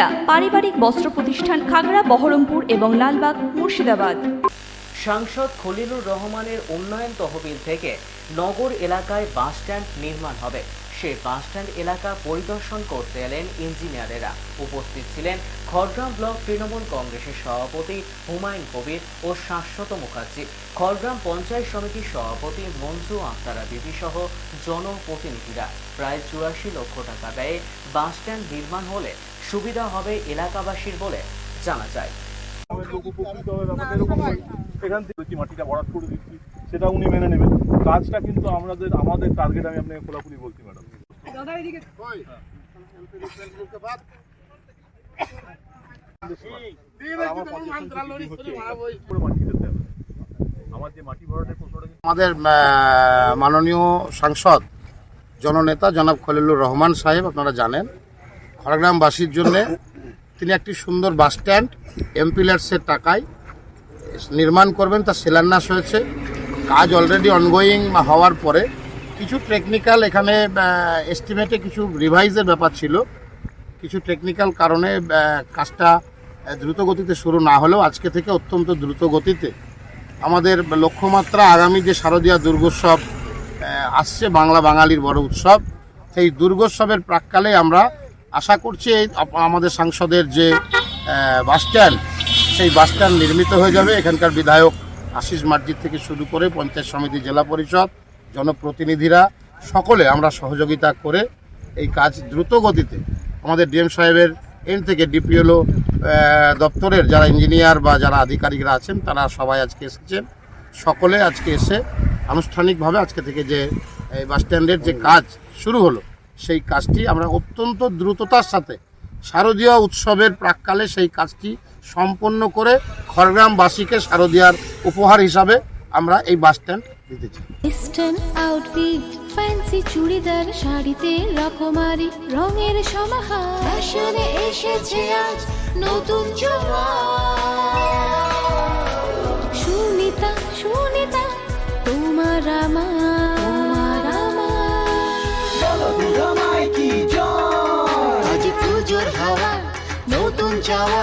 সুনিতা পারিবারিক বস্ত্র প্রতিষ্ঠান খাগড়া, বহরমপুর এবং লালবাগ, মুর্শিদাবাদ। সাংসদ খলিলুর রহমানের উন্নয়ন তহবিল থেকে নগর এলাকায় বাস স্ট্যান্ড নির্মাণ হবে। সেই বাসস্ট্যান্ড এলাকা পরিদর্শন করতে এলেন ইঞ্জিনিয়ারেরা। উপস্থিত ছিলেন খড়গ্রাম ব্লক তৃণমূল কংগ্রেসের সভাপতি হুমায়ুন কবির ও শাশ্বত মুখার্জি। খড়গ্রাম পঞ্চায়েত সমিতির সভাপতি মঞ্জু আক্তারা বিবি সহ জনপ্রতিনিধিরা। প্রায় চুরাশি লক্ষ টাকা ব্যয়ে বাসস্ট্যান্ড নির্মাণ হলে সুবিধা হবে এলাকাবাসীর বলে জানা যায়। এখান থেকে মাটিটা ভরাট করে দিচ্ছি। সেটা উনি মেনে নেবেন। কাজটা কিন্তু আমাদের আমাদের টার্গেট আমি আপনাকে খোলাখুলি বলছি ম্যাডাম। আমাদের মাননীয় সাংসদ জননেতা জনাব খলিলুর রহমান সাহেব আপনারা জানেন খড়গ্রামবাসীর জন্য তিনি একটি সুন্দর বাস স্ট্যান্ড এমপিলার্সের টাকায় নির্মাণ করবেন তার শিলান্যাস হয়েছে। কাজ অলরেডি অনগোয়িং হওয়ার পরে কিছু টেকনিক্যাল এখানে এস্টিমেটে কিছু রিভাইজের ব্যাপার ছিল। কিছু টেকনিক্যাল কারণে কাজটা দ্রুত গতিতে শুরু না হলেও আজকে থেকে অত্যন্ত দ্রুত গতিতে আমাদের লক্ষ্যমাত্রা আগামী যে শারদীয়া দুর্গোৎসব আসছে বাংলা বাঙালির বড় উৎসব, সেই দুর্গোৎসবের প্রাককালে আমরা আশা করছি আমাদের সাংসদের যে বাস স্ট্যান্ড, সেই বাস স্ট্যান্ড নির্মিত হয়ে যাবে। এখানকার বিধায়ক আশিস মার্জিদ থেকে শুরু করে পঞ্চায়েত সমিতি, জেলা পরিষদ, জনপ্রতিনিধিরা, সকলে আমরা সহযোগিতা করে এই কাজ দ্রুত গতিতে আমাদের ডিএম সাহেবের এন থেকে ডিপিএলও দপ্তরের যারা ইঞ্জিনিয়ার বা যারা আধিকারিকরা আছেন, তারা সবাই আজকে এসেছেন। সকলে আজকে এসে আনুষ্ঠানিকভাবে আজকে থেকে যে, এই বাস স্ট্যান্ডের যে কাজ শুরু হলো, সেই কাজটি আমরা অত্যন্ত দ্রুততার সাথে শারদীয় উৎসবের প্রাককালে সেই কাজটি সম্পন্ন করে খড়গ্রামবাসীকে শারদীয়ার উপহার হিসাবে আমরা এই বাস স্ট্যান্ড দিতে চাই ওয়েস্টার্ন আউটফিট ফ্যান্সি চুড়িদার শাড়িতে রকমারি রঙের সমাহার। ফ্যাশনে এসেছে আজ নতুন সুনিতা সুনিতা তোমার আমার। আমার। আজ পুজোর হাওয়া নতুন চাওয়া।